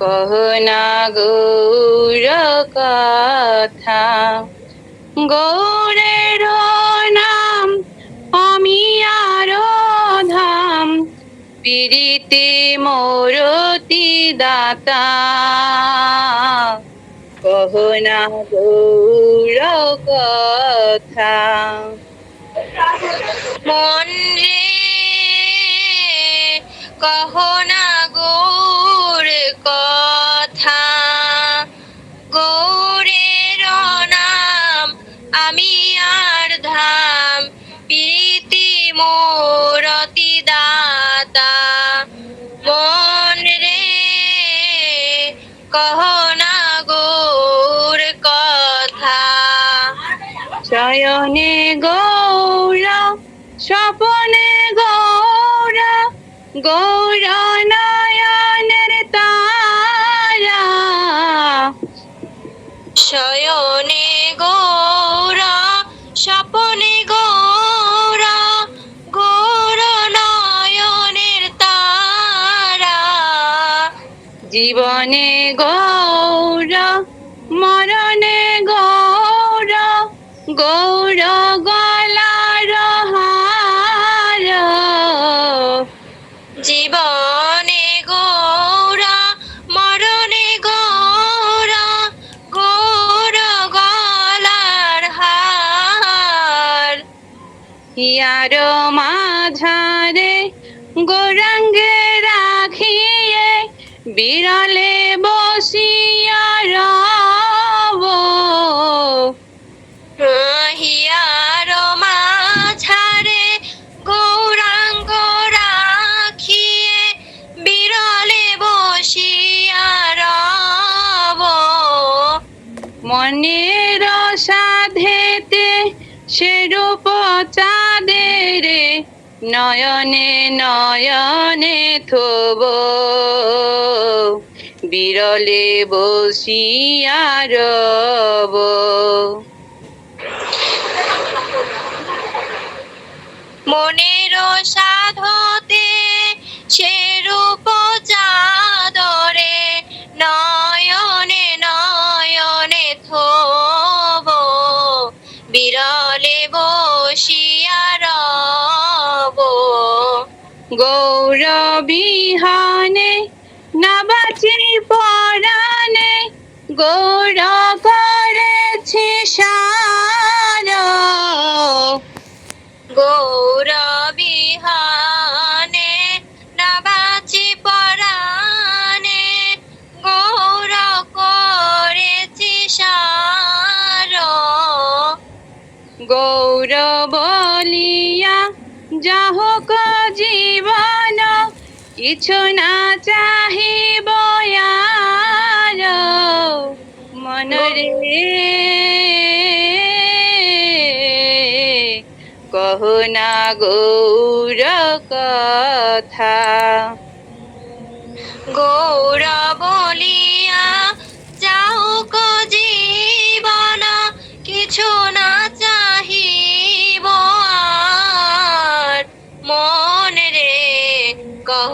কহনা গৌর কথা গৌরের নাম, আমি আরও ধাম পিরিতে মোরতি দাতা। কহনা গৌর কথা মন রে কহ না গৌর কথা। গৌরের নাম আমি আর ধাম, প্রীতি মোরতি দাতা মন রে, কহ না গৌর কথা। শয়নে গৌর, স্বপনে গৌর গৌর নয়নের শয়নে গৌরা স্বপনে গৌরা গৌর নয়নের তারা। জীবনে গৌরা মরণে গৌরা গৌর ইয়ার মাঝারে গৌরাঙ্গে রাখিয়ে বিরলে বসিয়া রব। হিয়ার মাঝারে গৌরাঙ্গ রাখিয়ে বিরলে মনের সাধেতে সেরূপ চাঁদের নয়নে নয়নে থব। বিরলে বসিয়া রব। মনের গৌর বিহানে নবাচি পরাণে গৌর করেছে সার। গৌর বিহানে নবাচি পরাণে, গৌর করেছি সার। গৌর বলিয়া জীবন কিছু না চাহিব মনরে। কহনা গৌর কথা। গৌর বলিয়া যাও কো জীবন, কিছু না চাহিব আর মন রে কহ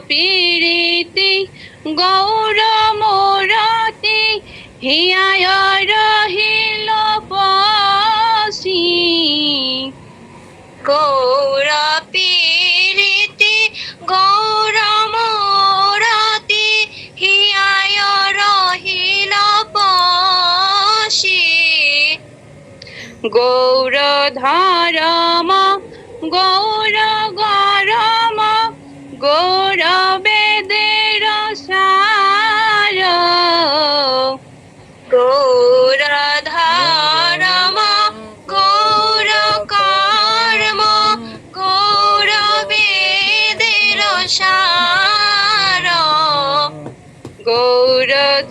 পীড়িতি গৌর মোরতি হিয়ায় রহিল পশি গৌর পীড়িতি গৌর মোরতি হিয়ায় রহিল পশি গৌর ধরম গৌর গরম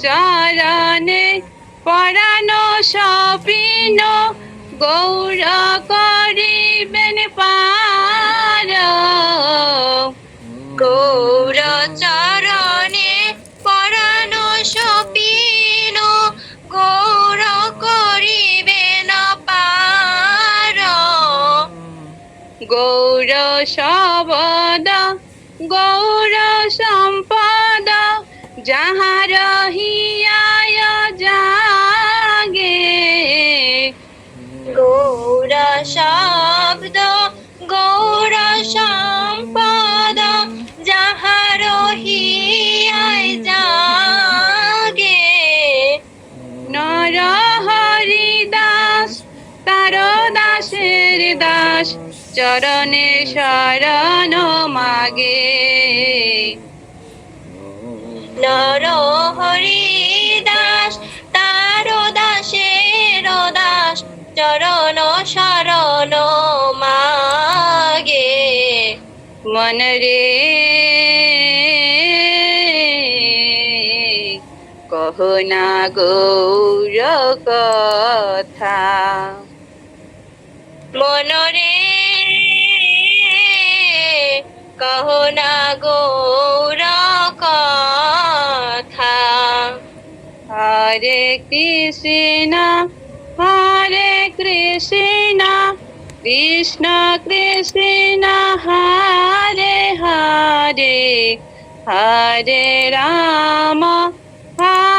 চরণে পরানো সপিন গৌর করিবেন পার। গৌর চরণে পরানো সপিন গৌর করিবে না পার। গৌর গৌর সম্পদ যাহার নর হরিদাস তার দাসের দাস, চরণে শরণ মাগে। নর হরি দাস তার দাসের দাস চরণ শরণ মাগে। মন রে কহ না গৌর কথা মনরে কহ না গৌর কথা হরে কৃষ্ণ হরে কৃষ্ণ কৃষ্ণ কৃষ্ণ, হরে হরে হরে রাম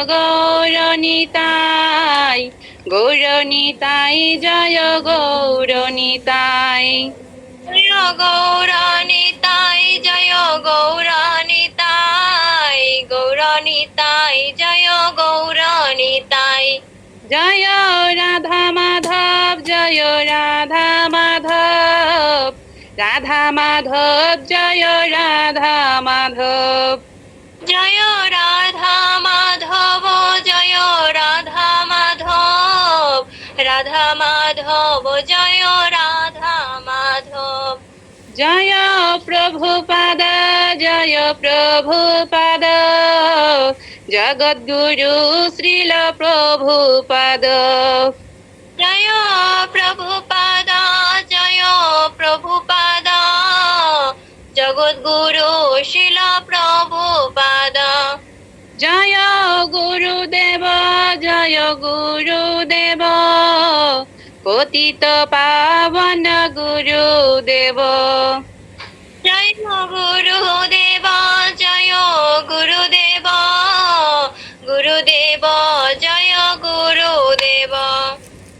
জয় গৌর নিতাই গৌর নিতাই জয় গৌর নিতাই জয় গৌরানিতাই জয় গৌরানিতাই গৌরানিতাই জয় গৌরানিতাই জয় রাধা মাধব, জয় রাধা মাধব রাধা মাধব, জয় রাধা মাধব। মাধব জয় রাধা মাধব। জয় প্রভুপাদ জয় প্রভুপাদ। জগদ্গুরু শ্রীল প্রভুপাদ। জয় প্রভুপাদ জয় প্রভুপাদ। জগৎগুরু শিল প্রভুপাদ। জয় গুরুদেব জয় গুরুদেব। পতিত পাবন গুরুদেব। জয় গুরুদেব জয় গুরুদেব। গুরুদেব জয় গুরুদেব।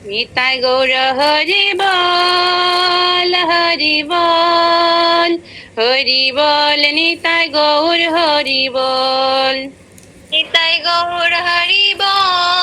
নিতাই গৌর হরি বল হরি বল হরি বল নিতাই গৌর হরি বল। নিতাই গৌর হরি বল।